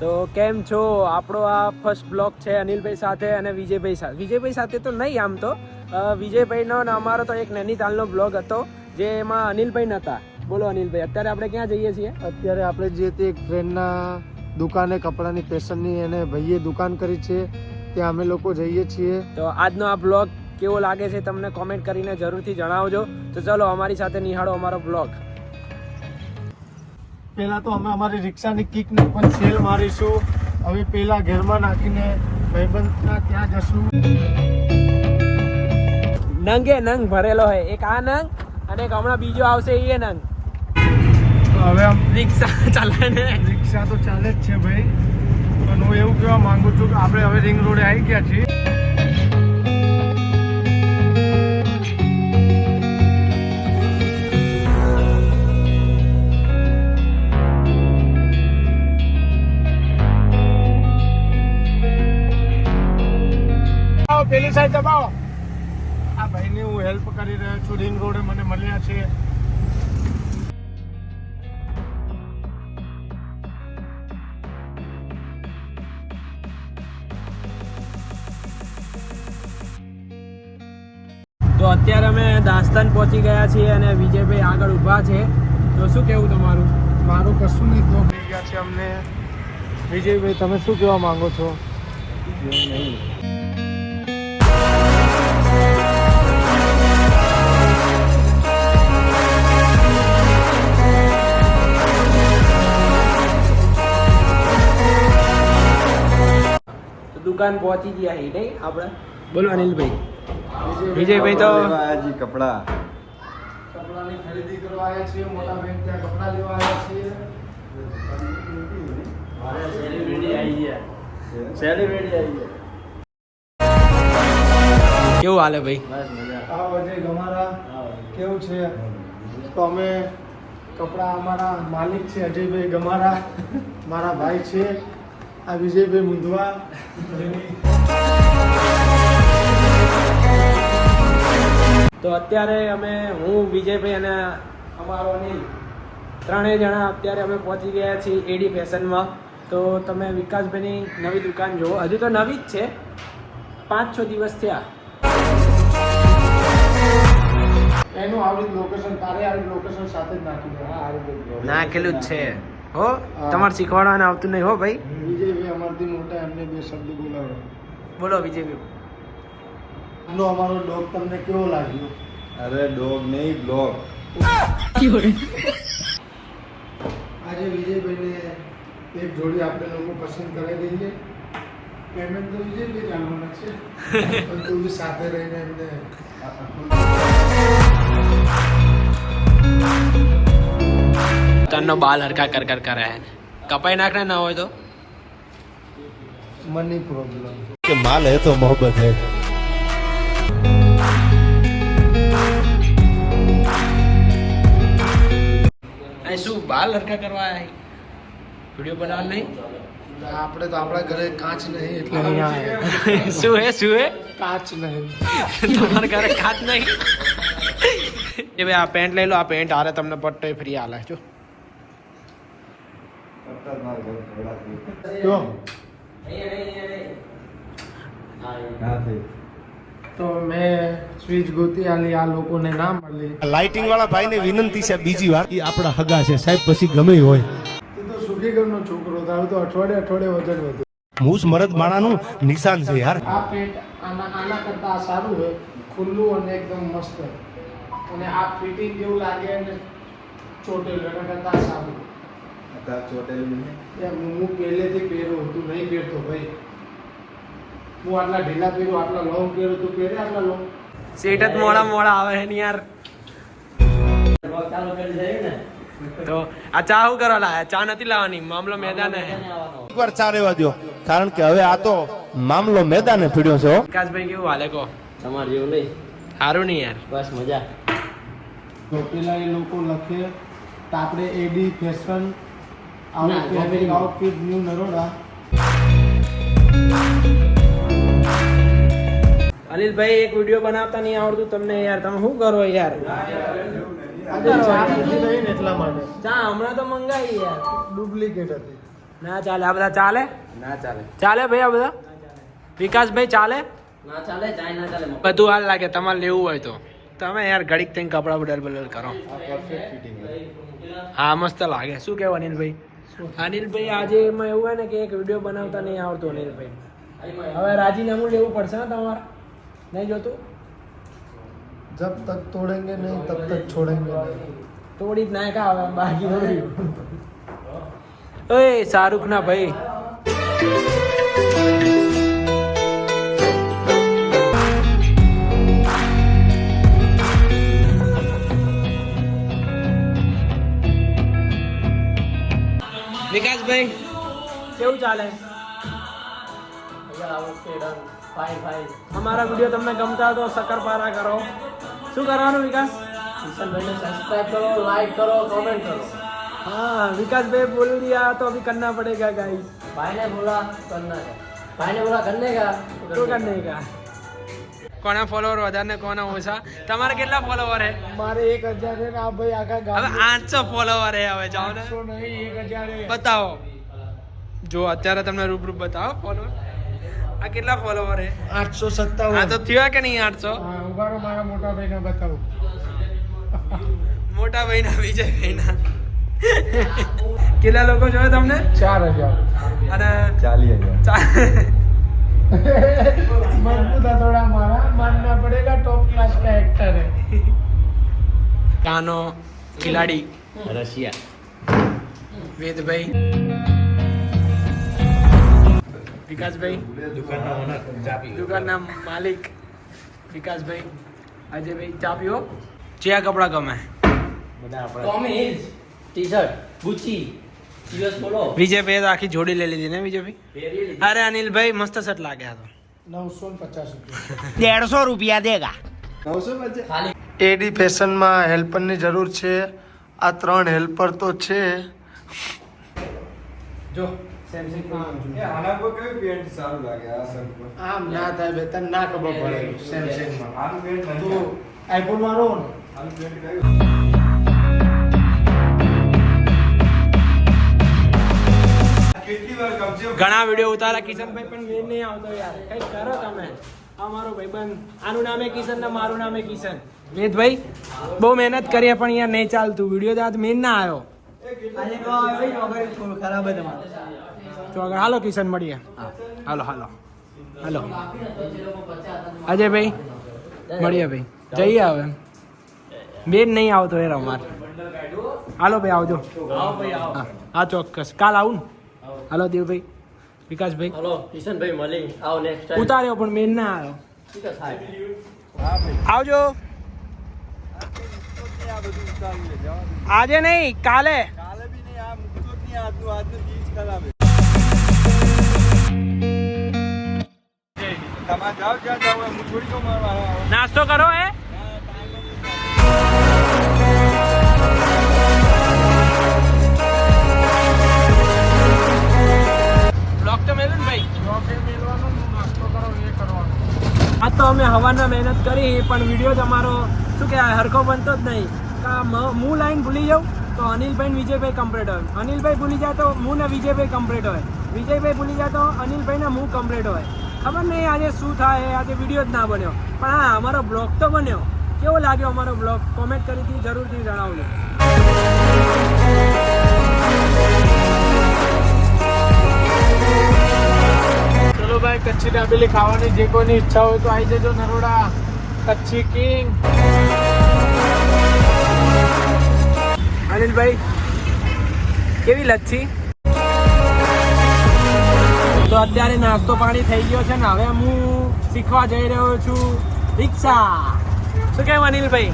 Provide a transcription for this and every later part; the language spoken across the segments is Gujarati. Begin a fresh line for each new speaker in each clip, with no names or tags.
તો કેમ છો? આપણો આ ફર્સ્ટ બ્લોગ છે અનિલભાઈ સાથે અને વિજયભાઈ સાથે. વિજયભાઈ સાથે તો નહીં આમ તો. વિજયભાઈનો ને અમારો તો એક નૈનીતાલનો બ્લોગ હતો જે એમાં અનિલભાઈ નહોતા બોલો અનિલભાઈ અત્યારે આપણે ક્યાં જઈએ છીએ?
અત્યારે આપણે જે તે એક ફ્રેન્ડના દુકાને કપડાની ફેશનની એને ભાઈએ દુકાન કરી છે ત્યાં અમે લોકો જઈએ છીએ.
તો આજનો આ બ્લોગ કેવો લાગે છે તમને કોમેન્ટ કરીને જરૂરથી જણાવજો. તો ચલો અમારી સાથે નિહાળો અમારો બ્લોગ
પહેલા તો અમે અમારી રિક્ષાની કિકને પણ સેલ મારીશું. હવે પહેલાં ઘેરમાં નાખીને ભાઈબંધના ત્યાં જશું.
નંગે નંગ ભરેલો હોય એક આ નંગ અને એક હમણાં બીજો આવશે એ નંગ.
હવે
રિક્ષા ચાલે ને
રિક્ષા તો ચાલે જ છે ભાઈ. પણ હું એવું કહેવા માંગુ છું કે આપણે હવે રિંગ રોડે આવી ગયા છીએ. પેલી સાઈડ દબાવો. આ ભાઈની હું હેલ્પ કરી રહ્યો છું. રિંગ રોડે મને મળ્યા છે.
તો અત્યારે અમે દાસ્તાન પહોંચી ગયા છીએ અને વિજયભાઈ આગળ ઊભા છે. તો શું કહેવું તમારું?
મારું કશું નહીં તો થઈ ગયા છે અમને. વિજયભાઈ તમે શું કહેવા માંગો છો?
તો દુકાન પહોંચી ગયા હે નહીં? આપણે? બોલો અનિલભાઈ. વિજયભાઈ તો
હજી કપડા.
કપડાની ખરીદી કરવા આવ્યા છીએ મોટા બેન ત્યાં કપડા લેવા આવ્યા છીએ.
કેવું હાલે ભાઈ?
આ વજય ગમારા કેવું છે? તો અમે કપડા અમારા માલિક છે અજયભાઈ ગમારા મારા ભાઈ છે. આ વિજયભાઈ મુંધવા
તો અત્યારે અમે હું વિજયભાઈ અને અમારો અનિલ ત્રણેય જણા અત્યારે અમે પહોંચી ગયા છીએ એડી ફેશનમાં તો તમે વિકાસભાઈની નવી દુકાન જુઓ. હજુ તો નવી જ છે. પાંચ છ દિવસ થયા.
એનું આવી લોકેશન તારે આવી લોકેશન સાથે જ નાખી
નાખેલું જ છે. હો તમારે શીખવાડવાને આવતું નહીં હો ભાઈ.
વિજયભાઈ અમારથી મોટા એમને બે શબ્દ બોલાવો.
બોલો વિજયભાઈ.
નો અમારો ડોગ તમને કેવો લાગ્યો?
અરે ડોગ નહીં બ્લોગ.
આજે વિજયભાઈને એક જોડી આપણે લોકો પસંદ કરાવી દઈએ. પેમેન્ટ તો વિજયભાઈ જ આવવાના છે. પણ તું બી સાથે રહીને એમને
તનનો બાલ હરકા કર કર કરે હે. કપાઈ નાખને ના હોય તો?
મની પ્રોબ્લેમ
કે માલ હે તો મોહબત હે.
શું બાલ હરકા કરવા આયા વીડિયો બનાવ નહીં?
આપણે તો આપણા ઘરે કાચ નહીં એટલે.
શું હે શું હે?
કાચ નહીં.
તમારા ઘરે ખાત નહીં? એ ભાઈ આ પેન્ટ લઈ લો આ પેન્ટ હારે તમને પટ્ટો ફ્રી આલે જો.
તો મેં સ્વિચ ગોતી આલી આ લોકોને ના મળી
લાઇટિંગ વાળા ભાઈને વિનંતી છે બીજી વાર. એ આપણા હગા છે. સાહેબ પછી ગમે હોય.
તું તો સુખી ઘરનો છોકરો હતો તો અઠવાડે અઠવાડે વજન વધુ.
મૂસ મરદ માણાનું નિશાન છે યાર.
આ પેન્ટ આના આના કરતાં સારું હોય ખુલ્લું અને એકદમ મસ્ત. અને આ ફિટિંગ જેવું લાગે અને ચોટેલું એના કરતાં આ સારું એમ હું પહેલેથી પહેરું તું નહીં પહેરતો ભાઈ. હું આટલા ઢીલા પહેરું આટલા લોંગ પહેરું તું પહેરે આટલા લોંગ
સેટ જ મોડા મોડા આવે છે ને યાર. તો આ ચા શું કરવા લાયા? ચા નથી લાવવાની મામલો મેદાન. હે
એકવાર ચા રેવા દ્યો. કારણ કે હવે આ તો મામલો મેદાને પીડ્યો છે કાશભાઈ
વિકાસભાઈ કેવું હાલે કહો?
તમારે જેવું નહીં.
સારું નહીં યાર.
બસ મજા.
પેલા એ લોકો લખે આપણે AD fashion. Outfit new Naroda.
અનિલભાઈ એક વીડિયો બનાવતા નહીં આવડતું તમને યાર. તમે શું કરો યાર?
એટલા માટે.
ચા હમણાં તો મંગાવી યાર.
ડુપ્લિકેટ હતી.
ના ચાલે આ બધા ચાલે?
ના ચાલે.
ચાલે ભાઈ આ બધા? વિકાસભાઈ ચાલે?
ના ચાલે ચાય ના ચાલે
બધું હાલ લાગે તમારે લેવું હોય તો. તમે યાર ઘડીક થઈને કપડા બદલ બદલ કરો.
આ પરફેક્ટ ફિટિંગ
હા મસ્ત લાગે. શું કહેવા અનિલભાઈ? અનિલભાઈ આજે એમાં એવું હોય ને કે એક વીડિયો બનાવતા નહીં આવડતો અનિલભાઈ. હવે રાજીનામું લેવું પડશે ને તમારે? નહીં જોતું?
જબ તક તોડેંગે નહીં તબ તક છોડેંગે નહીં.
તોડી જ નાખા હવે બાકી ઓય શાહરુખ ના ભાઈ કેવું ચાલે? અમારા વીડિયો તમને ગમતા તો સકરપારા કરો. શું કરવાનું વિકાસ?
વિશાલભાઈને સબસ્ક્રાઇબ કરો લાઈક કરો કોમેન્ટ કરો.
હા વિકાસભાઈ બોલ રહ્યા તો અભી કરના પડેગા ભાઈ
ભાઈને બોલા કરના ભાઈને બોલા કરને કા
તો કરને કા કોના ફોલોવર વધારે ને કોના ઓછા? તમારે કેટલા ફોલોવર હે
મારે એક હજાર છે ને આ ભાઈ આખા ગામ
હવે આઠસો ફોલોવર હે હવે જાઓ ને.
નહીં એક હજાર.
બતાવો. જો અત્યારે તમને રૂબરૂ બતાવો ફોલોવર આ કેટલા ફોલોવર હે
આઠસો
આ
સત્તાવન
તો થયો કે નહીં આઠસો?
હા ઊભા રહો મારા મોટા ભાઈને બતાવું.
મોટા ભાઈના વિજય ભાઈના. કેટલા લોકો જોયો તમને?
ચાર હજાર.
અને
ચાલીસ હજાર.
मनकू थोड़ा मारा मानना पड़ेगा टॉप क्लास का एक्टर है।
कानो खिलाड़ी।
रशिया।
वेद भाई। विकास भाई। दुकान नाम मालिक। विकास भाई। अजय भाई
चाबी हो। चिया कपड़ा कम है। कम
इज़ टी शर्ट गुची વિજયભાઈ આખી જોડી લઈ લીધી ને વિજયભાઈ અરે અનિલભાઈ મસ્ત સટ લાગ્યા તો.
નવસો પચાસ રૂપિયા.
દેડસો રૂપિયા દેગા
નવસો પચાસ?
એડી ફેશનમાં હેલ્પરની જરૂર છે. આ ત્રણ હેલ્પર તો છે.
જો
આમ ના થાય બે ના ખબર પડે સેમસંગમાં આઈફોન વાળો ને.
ઘણા વીડિયો ઉતારા કિશનભાઈ પણ મેં નહીં આવતો યાર. કઈ કરો તમે. અમારો ભાઈબંધ. આનું નામે કિશન ને મારું નામે કિશન. વેદભાઈ બહુ મહેનત કરીએ પણ યાર નહીં ચાલતું. વીડિયો તો આજ મેન ના આવ્યો. ચોગર હાલો કિશન મળીએ. હાલો હાલો. હાલો. અજયભાઈ મળીએ ભાઈ. જઈએ હવે. બેન નહીં આવતો એ રમાર હાલો ભાઈ આવજો. હા હા ચોક્કસ. કાલ આવું ને? હાલો દેવભાઈ વિકાસભાઈ.
હલો કિશનભાઈ મળી આવો નેક્સ્ટ ટાઈમ
ઉતાર્યો પણ મેન ના આવ્યો. આવજો. આજે નહીં કાલે.
કાલે બી નહીં આ મૂકતો જ નહીં આજનું આજનું બીજ ખરાબ
નાસ્તો કરો
હું? નાસ્તો
આ તો અમે હવાના મહેનત કરી, પણ વીડિયો તમારો શું કહેવાય, હરખો બનતો જ નહીં. કા હું લાઈન ભૂલી જાઉં, તો અનિલભાઈ વિજયભાઈ કમ્પ્લીટ હોય. અનિલભાઈ ભૂલી જાય તો હું ને વિજયભાઈ કમ્પ્લીટ હોય. વિજયભાઈ ભૂલી જાય તો અનિલભાઈ ને હું કમ્પ્લીટ હોય. ખબર નહીં આજે શું થાય, આજે વીડિયો જ ના બન્યો. પણ હા, અમારો બ્લોગ તો બન્યો. કેવો લાગ્યો અમારો બ્લોગ? કોમેન્ટ કરીથી જરૂરથી જણાવજો.
ચલો ભાઈ, કચ્છી ડાબેલી ખાવાની જે કોઈની ઈચ્છા હોય તો આવી જજો નરોડા. કચ્છી કિંગ.
અનિલભાઈ, કેવી લચ્છી? તો અત્યારે નાસ્તો પાણી થઈ ગયો છે ને હવે હું શીખવા જઈ રહ્યો છું રિક્ષા. શું કેમ અનિલભાઈ?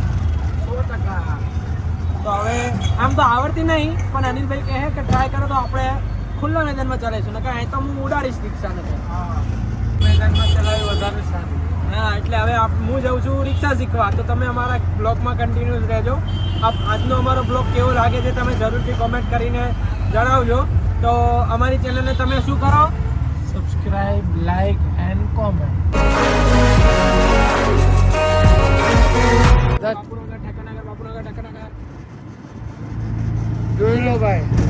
તો હવે, આમ તો આવડતી નહીં, પણ અનિલભાઈ કહે કે ટ્રાય કરો તો આપણે ખુલ્લા મેદાનમાં ચલાવીશું ને અહીં તો હું ઉડાડીશ રિક્ષાને તો.
મેદાનમાં ચલાવી વધારે સારું
હા એટલે હવે હું જાઉં છું રિક્ષા શીખવા. તો તમે અમારા બ્લોગમાં કન્ટિન્યુઅસ રહેજો. આપ આજનો અમારો બ્લોગ કેવો લાગે છે તમે જરૂરથી કોમેન્ટ કરીને જણાવજો. તો અમારી ચેનલને તમે શું કરો?
Subscribe like and comment. જોઈ લો ભાઈ.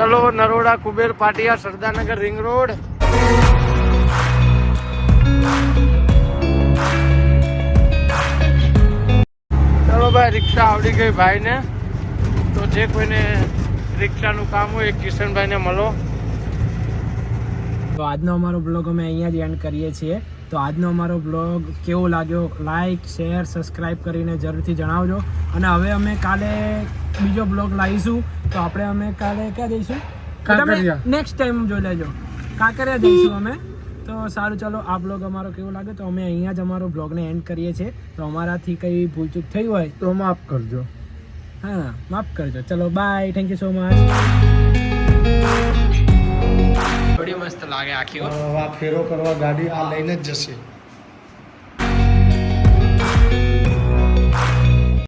ચલો, નરોડા, કુબેર, પાટિયા, સરદારનગર, રિંગ રોડ. ચલો ભાઈ, રિક્ષા આવડી ગઈ ભાઈને. તો જે કોઈને રિક્ષાનું કામ હોય એ કિશનભાઈને મળો.
તો આજનો અમારો બ્લોગ અમે અહીંયા જ એન્ડ કરીએ છીએ. તો આજનો અમારો બ્લોગ કેવો લાગ્યો? લાઈક શેર સબસ્ક્રાઈબ કરીને જરૂરથી જણાવજો. અને હવે અમે કાલે બીજો બ્લોગ લાવીશું તો આપણે અમે કાલે ક્યાં જઈશું?
કાંકરિયા.
નેક્સ્ટ ટાઈમ જોઈ લેજો. કાંકરિયા જઈશું અમે. તો સારું ચાલો આ બ્લોગ અમારો કેવો લાગે તો અમે અહીંયા જ અમારો બ્લોગને એન્ડ કરીએ છીએ. તો અમારાથી કંઈ ભૂલચૂક થઈ હોય
તો માફ કરજો.
હા માફ કરજો. ચલો bye thank you so much થોડી મસ્ત લાગે આખી
ફેરો કરવા ગાડી આ લઈને જ જશે.